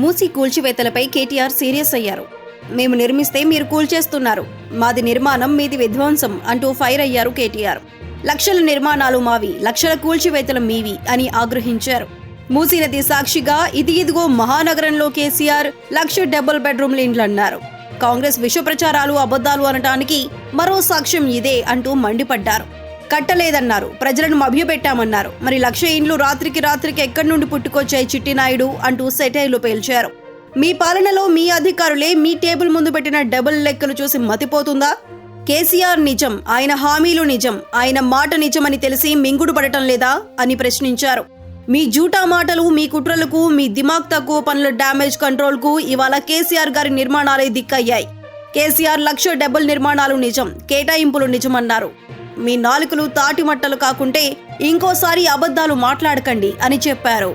మూసి కూల్చివేతలపై KTR serious అయ్యారు. మేము నిర్మిస్తే మీరు కూల్చేస్తున్నారు. మాది నిర్మాణం మీది విధ్వంసం అంటూ ఫైర్ అయ్యారు కేటీఆర్. లక్షల నిర్మాణాలు మావి లక్షల కూల్చివేతలు మీవి అని ఆగ్రహించారు. మూసీ నది సాక్షిగా ఇది ఇదిగో మహానగరంలో కేసీఆర్ లక్ష డబుల్ బెడ్రూమ్ల ఇండ్లు అన్నారు. కాంగ్రెస్ విష ప్రచారాలు అబద్ధాలు అనటానికి మరో సాక్ష్యం ఇదే అంటూ మండిపడ్డారు. కట్టలేదన్నారు. ప్రజలను మభ్యపెట్టామన్నారు. మరి లక్ష ఇండ్లు రాత్రికి రాత్రికి ఎక్కడి నుండి పుట్టుకొచ్చాయి చిట్టినాయుడు అంటూ సెటైలు పేల్చారు. మీ పాలనలో మీ అధికారులే మీ టేబుల్ ముందు పెట్టిన డబుల్ లెక్కలు చూసి మతిపోతుందా? కేసీఆర్ నిజం ఆయన హామీలు నిజం ఆయన మాట నిజమని తెలిసి మింగుడు పడటం లేదా అని ప్రశ్నించారు. మీ జూటా మాటలు మీ కుట్రలకు మీ దిమాగ్ తక్కువ పనుల డ్యామేజ్ కంట్రోల్కు ఇవాళ కేసీఆర్ గారి నిర్మాణాలే దిక్కయ్యాయి. కేసీఆర్ లక్ష డబుల్ నిర్మాణాలు నిజం కేటాయింపులు నిజమన్నారు. మీ నాలుకలు తాటి మట్టలు కాకుంటే ఇంకోసారి అబద్ధాలు మాట్లాడకండి అని చెప్పారు.